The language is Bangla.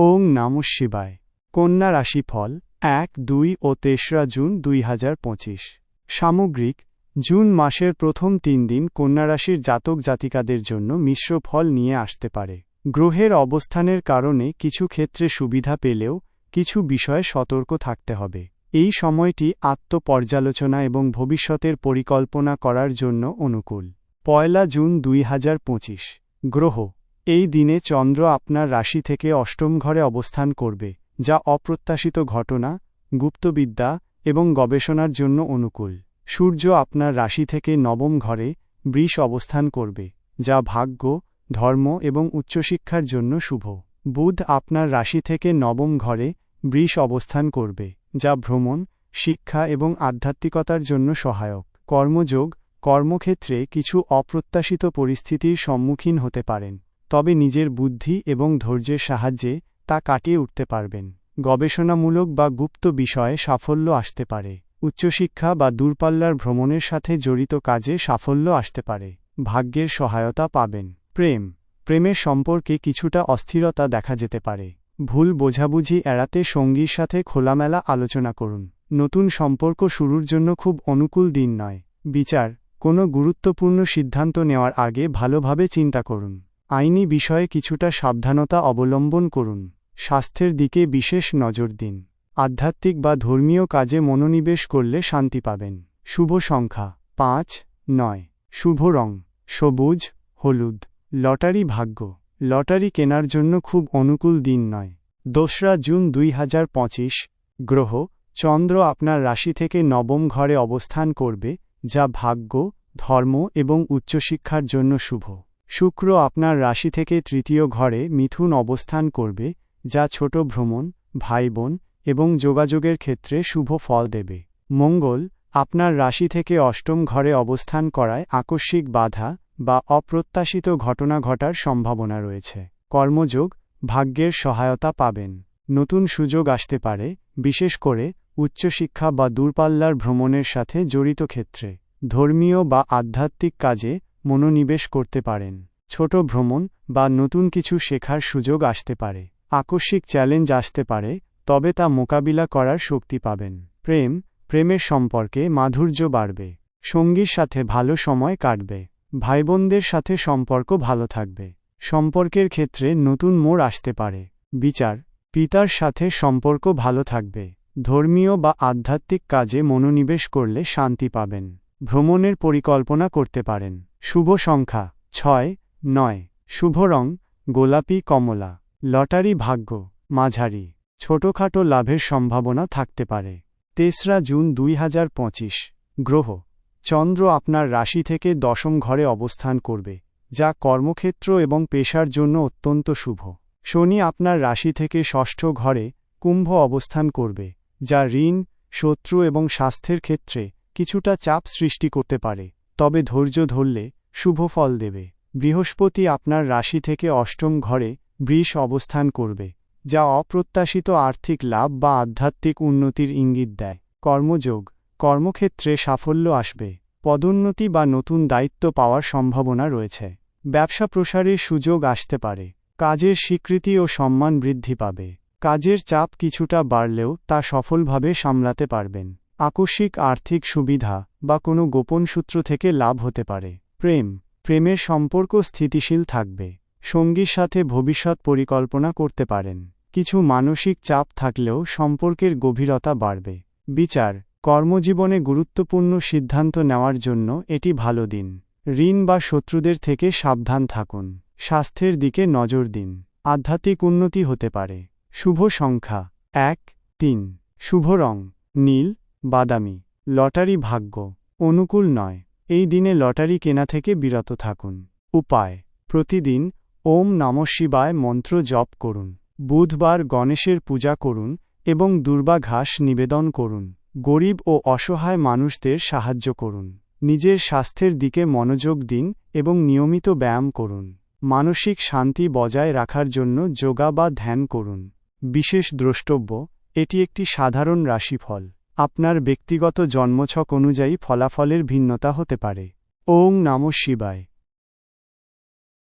ওং নাম শিবায়। কন্যা রাশিফল, এক, দুই ও তেসরা জুন দুই হাজার পঁচিশ। সামগ্রিক, জুন মাসের প্রথম তিন দিন কন্যারাশির জাতক জাতিকাদের জন্য মিশ্র ফল নিয়ে আসতে পারে। গ্রহের অবস্থানের কারণে কিছু ক্ষেত্রে সুবিধা পেলেও কিছু বিষয়ে সতর্ক থাকতে হবে। এই সময়টি আত্মপর্যালোচনা এবং ভবিষ্যতের পরিকল্পনা করার জন্য অনুকূল। পয়লা জুন দুই হাজার পঁচিশ। গ্রহ এই দিনে চন্দ্র আপনার রাশি থেকে অষ্টম ঘরে অবস্থান করবে, যা অপ্রত্যাশিত ঘটনা, গুপ্তবিদ্যা এবং গবেষণার জন্য অনুকূল। সূর্য আপনার রাশি থেকে নবম ঘরে বৃষ অবস্থান করবে, যা ভাগ্য, ধর্ম এবং উচ্চশিক্ষার জন্য শুভ। বুধ আপনার রাশি থেকে নবম ঘরে বৃষ অবস্থান করবে, যা ভ্রমণ, শিক্ষা এবং আধ্যাত্মিকতার জন্য সহায়ক। কর্মযোগ, কর্মক্ষেত্রে কিছু অপ্রত্যাশিত পরিস্থিতির সম্মুখীন হতে পারেন। তবে নিজের বুদ্ধি এবং ধৈর্যের সাহায্যে তা কাটিয়ে উঠতে পারবেন। গবেষণামূলক বা গুপ্ত বিষয়ে সাফল্য আসতে পারে। উচ্চশিক্ষা বা দূরপাল্লার ভ্রমণের সাথে জড়িত কাজে সাফল্য আসতে পারে। ভাগ্যের সহায়তা পাবেন। প্রেম। প্রেমের সম্পর্কে কিছুটা অস্থিরতা দেখা যেতে পারে। ভুল বোঝাবুঝি এড়াতে সঙ্গীর সাথে খোলামেলা আলোচনা করুন। নতুন সম্পর্ক শুরুর জন্য খুব অনুকূল দিন নয়। বিচার। কোনো গুরুত্বপূর্ণ সিদ্ধান্ত নেওয়ার আগে ভালোভাবে চিন্তা করুন। আইনি বিষয়ে কিছুটা সাবধানতা অবলম্বন করুন। স্বাস্থ্যের দিকে বিশেষ নজর দিন। আধ্যাত্মিক বা ধর্মীয় কাজে মনোনিবেশ করলে শান্তি পাবেন। শুভ সংখ্যা। পাঁচ, নয়। শুভ রং। সবুজ, হলুদ। লটারি ভাগ্য। লটারি কেনার জন্য খুব অনুকূল দিন নয়। দোসরা জুন দুই হাজার পঁচিশ। গ্রহ। চন্দ্র আপনার রাশি থেকে নবম ঘরে অবস্থান করবে, যা ভাগ্য, ধর্ম এবং উচ্চশিক্ষার জন্য শুভ। শুক্র আপনার রাশি থেকে তৃতীয় ঘরে মিথুন অবস্থান করবে, যা ছোট ভ্রমণ ভাই বোন এবং যোগাযোগের ক্ষেত্রে শুভ ফল দেবে। মঙ্গল, আপনার রাশি থেকে অষ্টম ঘরে অবস্থান করায় আকস্মিক বাধা বা অপ্রত্যাশিত ঘটনা ঘটার সম্ভাবনা রয়েছে। কর্মযোগ, ভাগ্যের সহায়তা পাবেন। নতুন সুযোগ আসতে পারে, বিশেষ করে উচ্চশিক্ষা বা দূরপাল্লার ভ্রমণের সাথে জড়িত ক্ষেত্রে। ধর্মীয় বা আধ্যাত্মিক কাজে মনোনিবেশ করতে পারেন। ছোট ভ্রমণ বা নতুন কিছু শেখার সুযোগ আসতে পারে। আকস্মিক চ্যালেঞ্জ আসতে পারে, তবে তা মোকাবিলা করার শক্তি পাবেন। প্রেম, প্রেমের সম্পর্কে মাধুর্য বাড়বে। সঙ্গীর সাথে ভালো সময় কাটবে। ভাইবোনদের সাথে সম্পর্ক ভালো থাকবে। সম্পর্কের ক্ষেত্রে নতুন মোড় আসতে পারে। বিচার, পিতার সাথে সম্পর্ক ভালো থাকবে। ধর্মীয় বা আধ্যাত্মিক কাজে মনোনিবেশ করলে শান্তি পাবেন। ভ্রমণের পরিকল্পনা করতে পারেন। শুভ সংখ্যা, ছয়, নয়। শুভ রং, গোলাপি কমলা। লটারি ভাগ্য, মাঝারি। ছোটখাটো লাভের সম্ভাবনা থাকতে পারে। তেসরা জুন দুই হাজার পঁচিশ। গ্রহ, চন্দ্র আপনার রাশি থেকে দশম ঘরে অবস্থান করবে, যা কর্মক্ষেত্র এবং পেশার জন্য অত্যন্ত শুভ। শনি আপনার রাশি থেকে ষষ্ঠ ঘরে কুম্ভ অবস্থান করবে, যা ঋণ, শত্রু এবং স্বাস্থ্যের ক্ষেত্রে কিছুটা চাপ সৃষ্টি করতে পারে। তবে ধৈর্য ধরলে শুভ ফল দেবে। বৃহস্পতি আপনার রাশি থেকে অষ্টম ঘরে বৃষ অবস্থান করবে, যা অপ্রত্যাশিত আর্থিক লাভ বা আধ্যাত্মিক উন্নতির ইঙ্গিত দেয়। কর্মযোগ, কর্মক্ষেত্রে সাফল্য আসবে, পদোন্নতি বা নতুন দায়িত্ব পাওয়ার সম্ভাবনা রয়েছে। ব্যবসা প্রসারের সুযোগ আসতে পারে, কাজের স্বীকৃতি ও সম্মান বৃদ্ধি পাবে। কাজের চাপ কিছুটা বাড়লেও তা সফলভাবে সামলাতে পারবেন। আকস্মিক আর্থিক সুবিধা বা কোনো গোপন সূত্র থেকে লাভ হতে পারে। প্রেম, প্রেমের সম্পর্ক স্থিতিশীল থাকবে। সঙ্গীর সাথে ভবিষ্যৎ পরিকল্পনা করতে পারেন। কিছু মানসিক চাপ থাকলেও সম্পর্কের গভীরতা বাড়বে। বিচার, কর্মজীবনে গুরুত্বপূর্ণ সিদ্ধান্ত নেওয়ার জন্য এটি ভালো দিন। ঋণ বা শত্রুদের থেকে সাবধান থাকুন। স্বাস্থ্যের দিকে নজর দিন। আধ্যাত্মিক উন্নতি হতে পারে। শুভ সংখ্যা, এক, তিন। শুভ রং, নীল বাদামি, লটারি ভাগ্য, অনুকূল নয়। এই দিনে লটারি কেনা থেকে বিরত থাকুন। উপায়, প্রতিদিন ওম নম শিবায় মন্ত্র জপ করুন। বুধবার গণেশের পূজা করুন এবং দুর্বা ঘাস নিবেদন করুন। গরিব ও অসহায় মানুষদের সাহায্য করুন। নিজের স্বাস্থ্যের দিকে মনোযোগ দিন এবং নিয়মিত ব্যায়াম করুন। মানসিক শান্তি বজায় রাখার জন্য যোগা বা ধ্যান করুন। বিশেষ দ্রষ্টব্য, এটি একটি সাধারণ রাশিফল। আপনার ব্যক্তিগত জন্মছক অনুযায়ী ফলাফলের ভিন্নতা হতে পারে। ওং নম শিবায়।